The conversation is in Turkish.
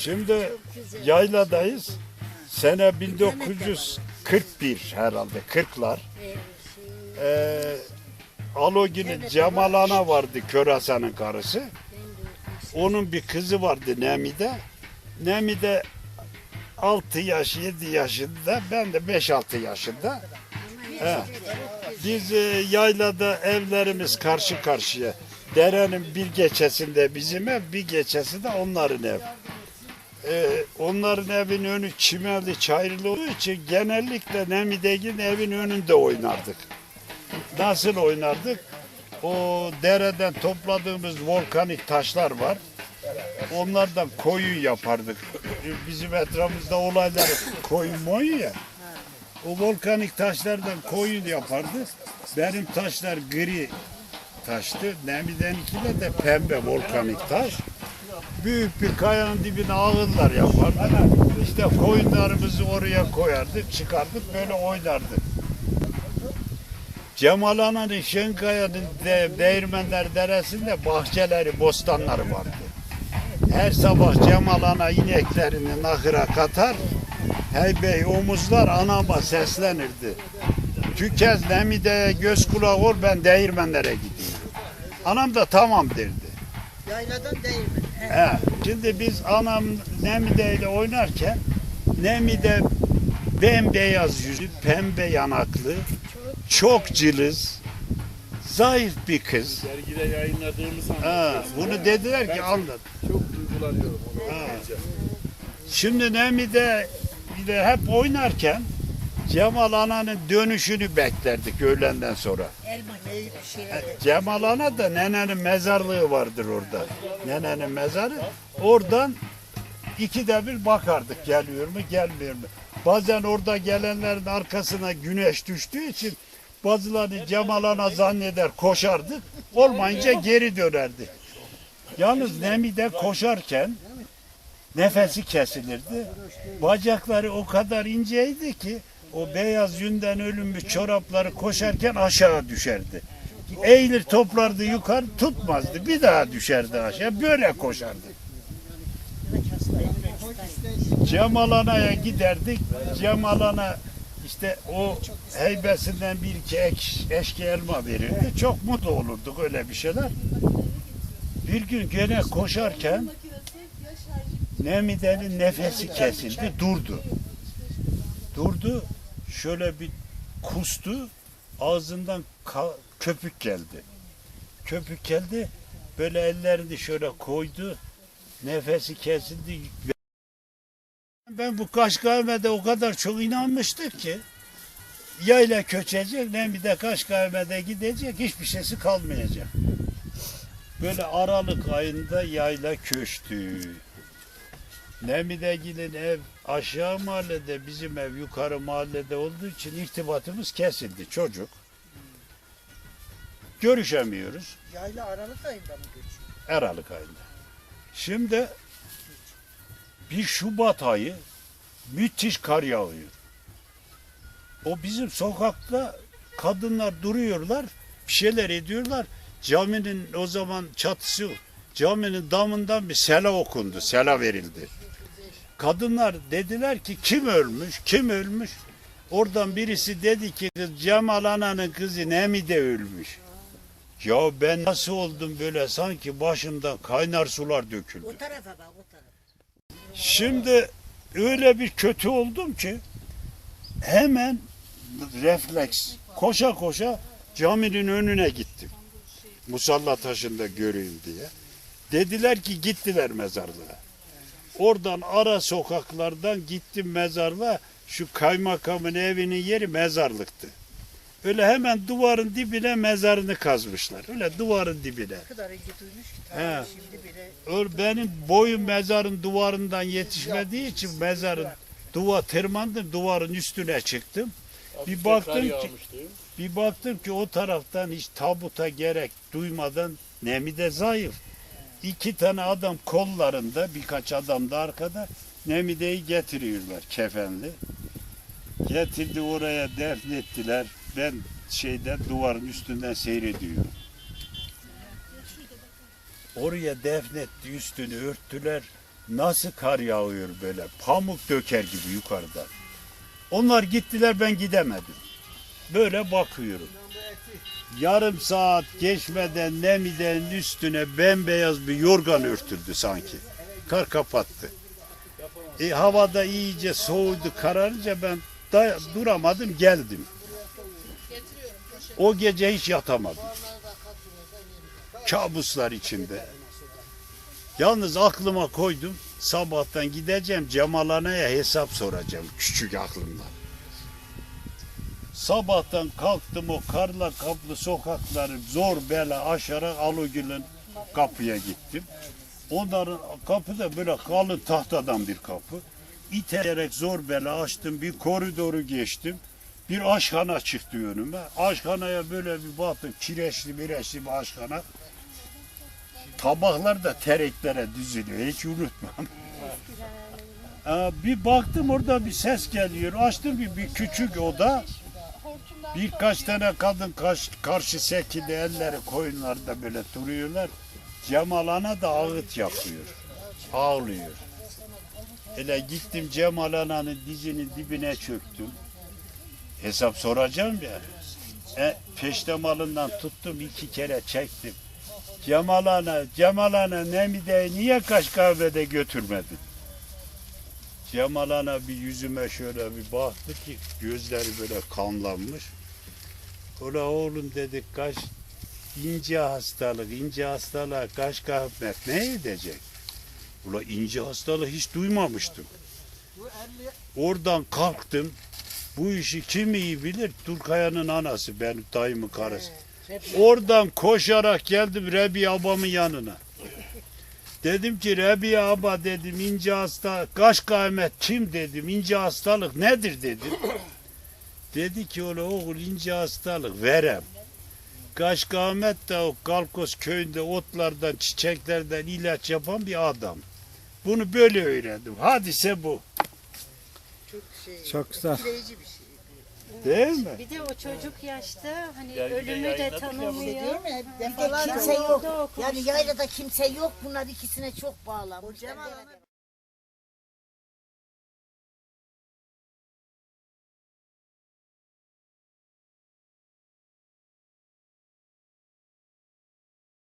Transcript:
Şimdi yayladayız. Sene 1941 herhalde 40'lar. Ee, Alogi'nin Cemal Ana vardı Körasan'ın karısı. Onun bir kızı vardı Nemi'de. Nemi'de 6 yaş 7 yaşında ben de 5-6 yaşında. He. Biz e, yaylada evlerimiz karşı karşıya. Derenin bir geçesinde bizim ev, bir geçesi de onların ev. Ee, onların evin önü çimelli, çayırlı olduğu için genellikle Nemi'deki evin önünde oynardık. Nasıl oynardık? O dereden topladığımız volkanik taşlar var. Onlardan koyun yapardık. Bizim etrafımızda olaylar koyun moyun ya. O volkanik taşlardan koyun yapardı. Benim taşlar gri taştı. Nemi'denkiler de pembe volkanik taş. Büyük bir kayanın dibine ağıllar yapardık. İşte koyunlarımızı oraya koyardık, çıkardık, böyle oynardık. Cemal Ana'nın Şenkaya'nın de, Değirmenler Deresi'nde bahçeleri, bostanları vardı. Her sabah Cemal Ana ineklerini nahıra katar, hey bey omuzlar anama seslenirdi. Tükez Nemide'ye göz kulak ol ben değirmenlere gideyim. Anam da tamam derdi. Yayladan değil mi? He. Şimdi biz anam Nemide ile oynarken Nemide bembeyaz yüzlü, pembe yanaklı, çok cılız, zayıf bir kız. Dergide yayınladığımız Ha, bunu dediler ki anlat. çok duygulanıyorum onu Ha. okuyunca. Şimdi Nemide ile hep oynarken Cemal Ana'nın dönüşünü beklerdik öğlenden sonra. Elma bir. Cemal Ana da nenenin mezarlığı vardır orada. Nenenin mezarı. Oradan ikide bir bakardık geliyor mu gelmiyor mu. Bazen orada gelenlerin arkasına güneş düştüğü için bazıları Cemal Ana zanneder koşardık. Olmayınca geri dönerdik. Yalnız Nemi'de koşarken nefesi kesilirdi. Bacakları o kadar inceydi ki o beyaz yünden ölünmüş çorapları koşarken aşağı düşerdi. Eğilir toplardı yukarı tutmazdı. Bir daha düşerdi aşağı. Böyle koşardı. Cemal Ana'ya giderdik. Cemal Ana işte o heybesinden bir iki ek, eşki elma verirdi. Çok mutlu olurduk öyle bir şeyler. Bir gün gene koşarken Nemide'nin nefesi kesildi, durdu. Durdu, şöyle bir kustu, ağzından köpük geldi. Köpük geldi, böyle ellerini şöyle koydu, nefesi kesildi. Ben bu Kaşkame'de o kadar çok inanmıştık ki, yayla köçecek, Nemide Kaşkame'de gidecek, hiçbir şeysi kalmayacak. Böyle Aralık ayında yayla köştü. Nemidegi'nin ev aşağı mahallede, bizim ev yukarı mahallede olduğu için irtibatımız kesildi çocuk. Görüşemiyoruz Yayla Aralık ayında mı geçiyor? Aralık ayında. Şimdi bir Şubat ayı müthiş kar yağıyor. O bizim sokakta kadınlar duruyorlar, bir şeyler ediyorlar. Caminin o zaman çatısı, caminin damından bir sela okundu, sela verildi. Kadınlar dediler ki kim ölmüş, kim ölmüş? Oradan birisi dedi ki Cemal Ana'nın kızı Nemide ölmüş. Ya ben nasıl oldum böyle sanki başımdan kaynar sular döküldü. O tarafa bak o tarafa. Şimdi öyle bir kötü oldum ki hemen refleks koşa koşa caminin önüne gittim. Musalla taşında göreyim diye. Dediler ki gittiler mezarlığa. Oradan ara sokaklardan gittim mezarlığa. Şu kaymakamın evinin yeri mezarlıktı. Öyle hemen duvarın dibine mezarını kazmışlar. Öyle duvarın dibine. Ne kadar ilgi duymuş ki. He. Şimdi bile Öyle benim boyum mezarın duvarından yetişmediği için mezarın duva tırmandım duvarın üstüne çıktım. Bir baktım ki bir baktım ki o taraftan hiç tabuta gerek duymadan Nemi de zayıf. İki tane adam kollarında birkaç adam da arkada Nemide'yi getiriyorlar kefenli. Getirdi oraya defnettiler. Ben şeyden duvarın üstünden seyrediyorum. Oraya defnetti üstünü örttüler. Nasıl kar yağıyor böyle pamuk döker gibi yukarıdan. Onlar gittiler ben gidemedim. Böyle bakıyorum. Yarım saat geçmeden Nemide'nin üstüne bembeyaz bir yorgan örtüldü sanki. Kar kapattı. E, havada iyice soğudu kararınca ben da- duramadım geldim. O gece hiç yatamadım. Kabuslar içinde. Yalnız aklıma koydum. Sabahtan gideceğim Cemal hesap soracağım küçük aklımda. Sabahtan kalktım o karla kaplı sokakları zor bela aşarak Alugül'ün kapıya gittim. Onların kapı da böyle kalın tahtadan bir kapı. İterek zor bela açtım bir koridoru geçtim. Bir aşkhana çıktı önüme. Aşkhanaya böyle bir baktım kireçli mireçli bir aşkhana. Tabaklar da tereklere diziliyor hiç unutmam. Bir baktım orada bir ses geliyor. Açtım bir, bir küçük oda. Birkaç tane kadın karşı, karşı sekide elleri koyunlarda böyle duruyorlar. Cemal Ana da ağıt yapıyor. Ağlıyor. Hele gittim Cemal Ana'nın dizinin dibine çöktüm. Hesap soracağım ya. E, peştemalından tuttum iki kere çektim. Cemal Ana, Cemal Ana Nemide'yi niye kaş kahvede götürmedin? Cemal Ana bir yüzüme şöyle bir baktı ki gözleri böyle kanlanmış. Ola oğlum dedi kaş ince hastalık, ince hastalığa kaş kahve ne edecek? Ula ince hastalığı hiç duymamıştım. Oradan kalktım. Bu işi kim iyi bilir? Turkaya'nın anası benim dayımın karısı. Oradan koşarak geldim Rebi abamın yanına. Dedim ki Rebi aba dedim ince hasta kaş kıymet kim dedim ince hastalık nedir dedim. Dedi ki ola oğul ince hastalık verem. Kaş kıymet de o Kalkos köyünde otlardan çiçeklerden ilaç yapan bir adam. Bunu böyle öğrendim. Hadise bu. Çok şey. Çok güzel. etkileyici bir şey. Değil mi? Bir de o çocuk yaşta hani Dergide ölümü de yayınladık ya bunu. tanımıyor. Değil mi? Falan kimse yok. Orada okumuş. Yani yaylada kimse yok. Bunlar ikisine çok bağlanmış.